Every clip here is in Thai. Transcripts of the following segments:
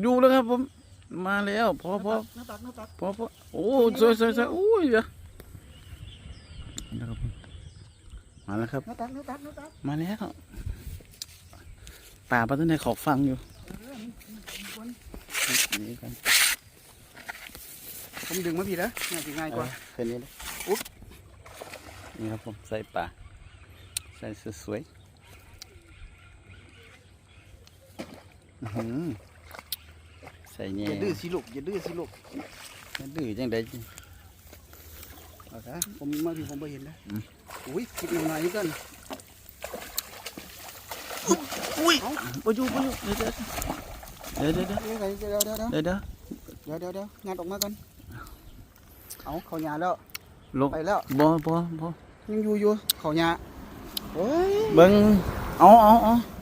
อยู่แล้วครับผม มาแล้วพอพอหน้าตักหน้าตักพอพอโอ้สวยสวยสวยโอ้ยเดี๋ยวนะครับผมมาแล้วครับหน้าตักหน้าตักหน้าตักมาแล้วป่าปลาต้นในขอบฟังอยู่นี่กันผมดึงมาพี่นะง่ายสิง่ายกว่าแค่นี้เลยอุ๊บนี่ครับผมใส่ป่าใส่สวยๆอื้อหือ ใส่เงี้อย่าดื้อสิลูกอย่าดื้อสิลูกดื้อจังไดเอาซะผมมาพี่ผมไปเห็นนะอืมอุ้ยคิดหน่อยๆนี่กันอุ้ยปอยู่ปอยู่เดี๋ยวเดี๋ยวเดี๋ยวเดี๋ยวเดี๋ยวเดี๋ยวเดี๋ยวเดี๋ยวเดี๋ยวเดี๋ยวเดี๋ยวเดี๋ยวงานออกมากันเอาเขาหยาแล้วลงไปแล้วบ่บ่บ่ยังอยู่อยู่เขาหยาโอ้ยเบิ่งเอาเอาเอางัดเบ็ดจังไดไปงัดจังซั่นโอ้ไปลงแต่ๆมันคือตัวมันคือออกเอาโบออกแล้วน่ะบ่มันข้างหน้าเลยพี่น้องเอ้ยวิธีเซียนครับเยี่ยมอ๋อระวังระวังบ่ลงไประวังผ่าบ่ถอดรู้แล้วรู้แล้วรู้แล้วเดี๋ยวเดี๋ยวเดี๋ยวเดี๋ยว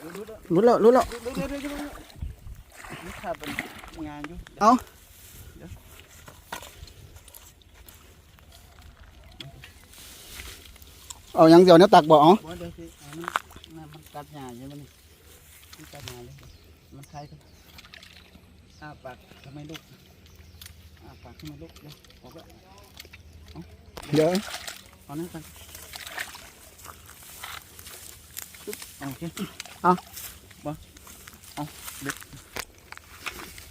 ข้าเป็นงานอยู่เอาเอาหยังเดี๋ยวเนี้ตักบ่เอาบ่เดี๋ยวสิเอามันมันมันกัดหญ้าอยู่มันนี่มันกัดหญ้าเลยมันคล้ายกันอ้าปากทำไมลูกอ้าปากทำไมลูกเดี๋ยวออกแล้วเดี๋ยวเอานั่นกัน ปึ๊บโอเค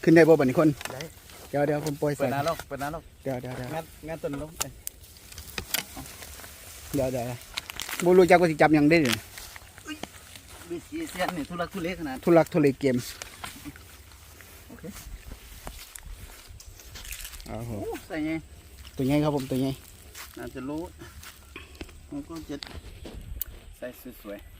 ขึ้นได้บ่บัดนี้คน ได้เดี๋ยวเดี๋ยวผมปล่อยเปิใส่ดหน้าลกเปิดหน้าลกเดี๋ยวเดี๋ยวเดี๋ยวงานงานต้นลกเอ้ยเดี๋ยวเดี๋ยวบ่รู้จักว่าสิจับหยังได้เด้อวิธีเสียนนี่ทุลักทุเลขนาด ทุลักทุเลเกมโอเค เอาโหโอ้ใส่ไงตัวใหญ่ครับผมตัวใหญ่น่าจะรู้มันก็จะใส่สวยๆ